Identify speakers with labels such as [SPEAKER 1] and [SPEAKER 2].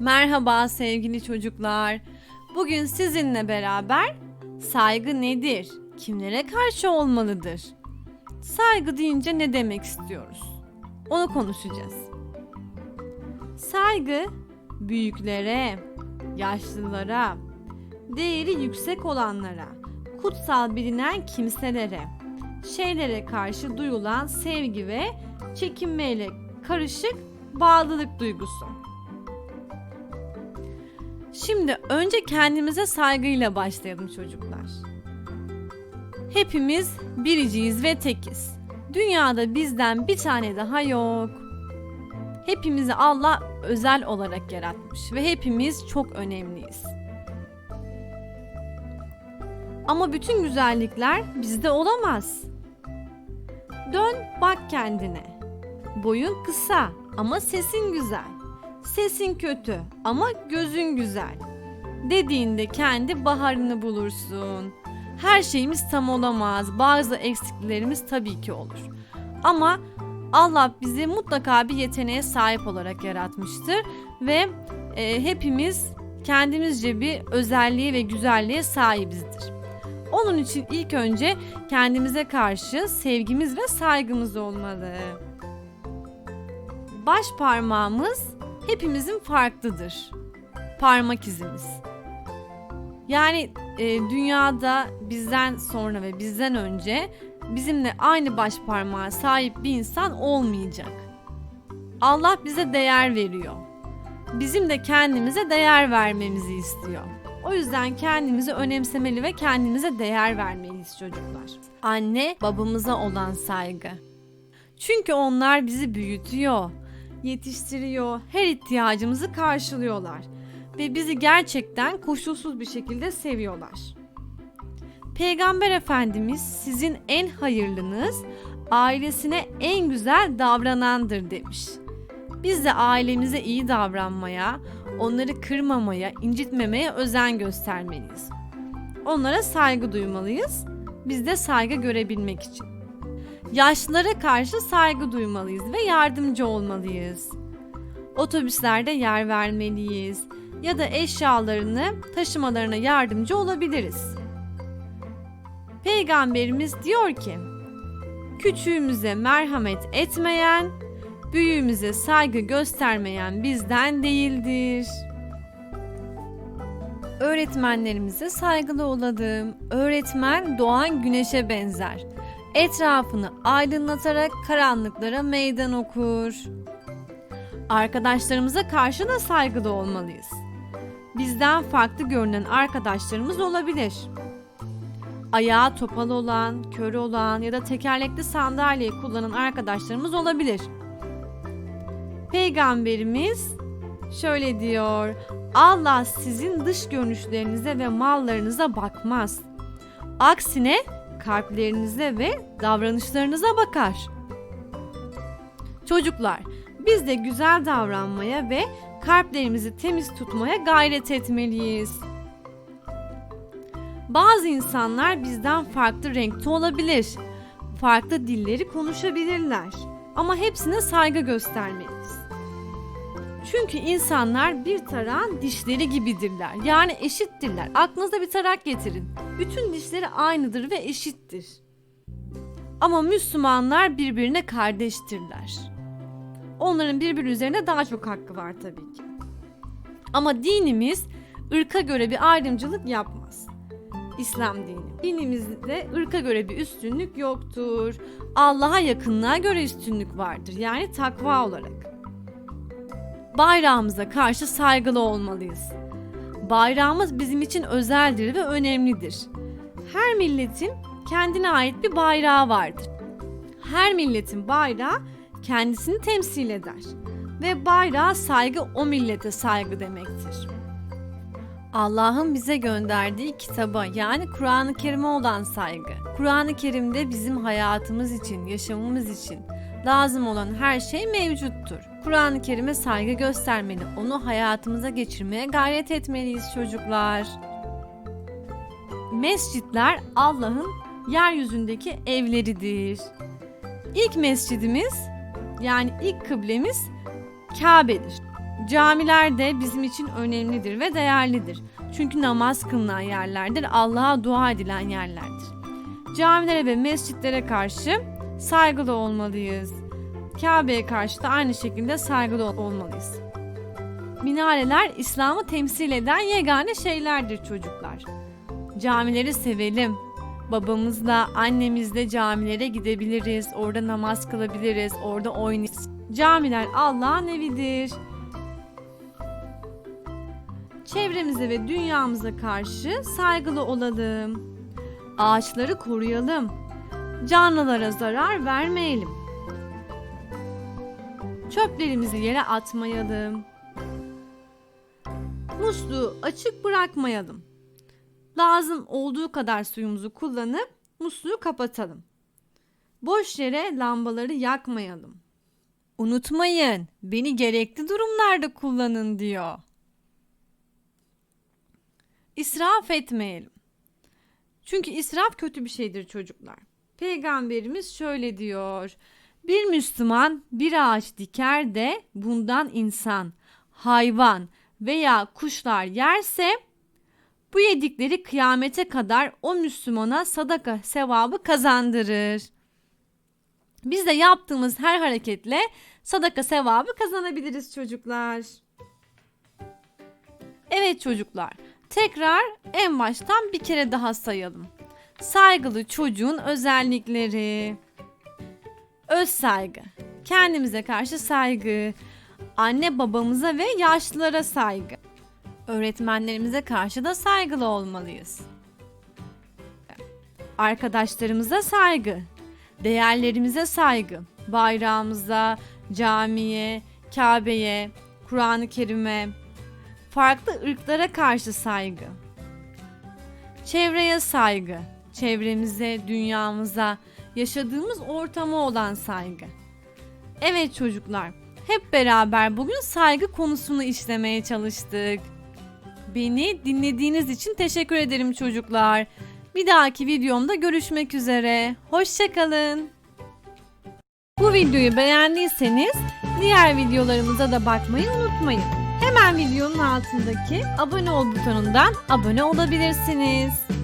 [SPEAKER 1] Merhaba sevgili çocuklar. Bugün sizinle beraber saygı nedir? Kimlere karşı olmalıdır? Saygı deyince ne demek istiyoruz? Onu konuşacağız. Saygı büyüklere, yaşlılara, değeri yüksek olanlara, kutsal bilinen kimselere, şeylere karşı duyulan sevgi ve çekinmeyle karışık bağlılık duygusu. Şimdi önce kendimize saygıyla başlayalım çocuklar. Hepimiz biriciyiz ve tekiz. Dünyada bizden bir tane daha yok. Hepimizi Allah özel olarak yaratmış ve hepimiz çok önemliyiz. Ama bütün güzellikler bizde olamaz. Dön bak kendine. Boyun kısa ama sesin güzel. Sesin kötü ama gözün güzel. Dediğinde kendi baharını bulursun. Her şeyimiz tam olamaz. Bazı eksikliklerimiz tabii ki olur. Ama Allah bizi mutlaka bir yeteneğe sahip olarak yaratmıştır ve e, hepimiz kendimizce bir özelliğe ve güzelliğe sahibizdir. Onun için ilk önce kendimize karşı sevgimiz ve saygımız olmalı. Baş parmağımız hepimizin farklıdır. Parmak izimiz. Yani e, dünyada bizden sonra ve bizden önce bizimle aynı baş parmağa sahip bir insan olmayacak. Allah bize değer veriyor. Bizim de kendimize değer vermemizi istiyor. O yüzden kendimizi önemsemeli ve kendimize değer vermeliyiz çocuklar. Anne babamıza olan saygı. Çünkü onlar bizi büyütüyor, yetiştiriyor, her ihtiyacımızı karşılıyorlar ve bizi gerçekten koşulsuz bir şekilde seviyorlar. Peygamber Efendimiz sizin en hayırlınız ailesine en güzel davranandır demiş. Biz de ailemize iyi davranmaya, onları kırmamaya, incitmemeye özen göstermeliyiz. Onlara saygı duymalıyız. Biz de saygı görebilmek için. Yaşlılara karşı saygı duymalıyız ve yardımcı olmalıyız. Otobüslerde yer vermeliyiz ya da eşyalarını taşımalarına yardımcı olabiliriz. Peygamberimiz diyor ki: Küçüğümüze merhamet etmeyen, büyüğümüze saygı göstermeyen bizden değildir. Öğretmenlerimize saygılı olalım. Öğretmen doğan güneşe benzer. Etrafını aydınlatarak karanlıklara meydan okur. Arkadaşlarımıza karşı da saygılı olmalıyız. Bizden farklı görünen arkadaşlarımız olabilir. Ayağı topal olan, kör olan ya da tekerlekli sandalye kullanan arkadaşlarımız olabilir. Peygamberimiz şöyle diyor: Allah sizin dış görünüşlerinize ve mallarınıza bakmaz. Aksine kalplerinize ve davranışlarınıza bakar. Çocuklar, biz de güzel davranmaya ve kalplerimizi temiz tutmaya gayret etmeliyiz. Bazı insanlar bizden farklı renkte olabilir. Farklı dilleri konuşabilirler. Ama hepsine saygı göstermeliyiz. Çünkü insanlar bir tarağın dişleri gibidirler. Yani eşittirler. Aklınıza bir tarak getirin. Bütün dişleri aynıdır ve eşittir. Ama Müslümanlar birbirine kardeştirler. Onların birbiri üzerine daha çok hakkı var tabii ki. Ama dinimiz ırka göre bir ayrımcılık yapmaz. İslam dini. Dinimizde ırka göre bir üstünlük yoktur. Allah'a yakınlığa göre üstünlük vardır. Yani takva olarak. Bayrağımıza karşı saygılı olmalıyız. Bayrağımız bizim için özeldir ve önemlidir. Her milletin kendine ait bir bayrağı vardır. Her milletin bayrağı kendisini temsil eder ve bayrağa saygı o millete saygı demektir. Allah'ın bize gönderdiği kitaba yani Kur'an-ı Kerim'e olan saygı. Kur'an-ı Kerim'de bizim hayatımız için, yaşamımız için lazım olan her şey mevcuttur. Kur'an-ı Kerim'e saygı göstermeli, onu hayatımıza geçirmeye gayret etmeliyiz çocuklar. Mescitler Allah'ın yeryüzündeki evleridir. İlk mescidimiz yani ilk kıblemiz Kabe'dir. Camiler de bizim için önemlidir ve değerlidir. Çünkü namaz kılınan yerlerdir, Allah'a dua edilen yerlerdir. Camilere ve mescitlere karşı saygılı olmalıyız. Kabe'ye karşı da aynı şekilde saygılı ol- olmalıyız. Minareler İslam'ı temsil eden yegane şeylerdir çocuklar. Camileri sevelim. Babamızla, annemizle camilere gidebiliriz. Orada namaz kılabiliriz. Orada oynayırız. Camiler Allah'ın evidir. Çevremize ve dünyamıza karşı saygılı olalım. Ağaçları koruyalım. Canlılara zarar vermeyelim. Çöplerimizi yere atmayalım. Musluğu açık bırakmayalım. Lazım olduğu kadar suyumuzu kullanıp musluğu kapatalım. Boş yere lambaları yakmayalım. Unutmayın, beni gerekli durumlarda kullanın diyor. İsraf etmeyelim. Çünkü israf kötü bir şeydir çocuklar. Peygamberimiz şöyle diyor. Bir Müslüman bir ağaç diker de bundan insan, hayvan veya kuşlar yerse bu yedikleri kıyamete kadar o Müslümana sadaka sevabı kazandırır. Biz de yaptığımız her hareketle sadaka sevabı kazanabiliriz çocuklar. Evet çocuklar, tekrar en baştan bir kere daha sayalım. Saygılı çocuğun özellikleri. Öz saygı, kendimize karşı saygı, anne babamıza ve yaşlılara saygı. Öğretmenlerimize karşı da saygılı olmalıyız. Arkadaşlarımıza saygı, değerlerimize saygı, bayrağımıza, camiye, Kabe'ye, Kur'an-ı Kerim'e, farklı ırklara karşı saygı. Çevreye saygı, çevremize, dünyamıza, yaşadığımız ortama olan saygı. Evet çocuklar, hep beraber bugün saygı konusunu işlemeye çalıştık. Beni dinlediğiniz için teşekkür ederim çocuklar. Bir dahaki videomda görüşmek üzere. Hoşçakalın. Bu videoyu beğendiyseniz diğer videolarımıza da bakmayı unutmayın. Hemen videonun altındaki abone ol butonundan abone olabilirsiniz.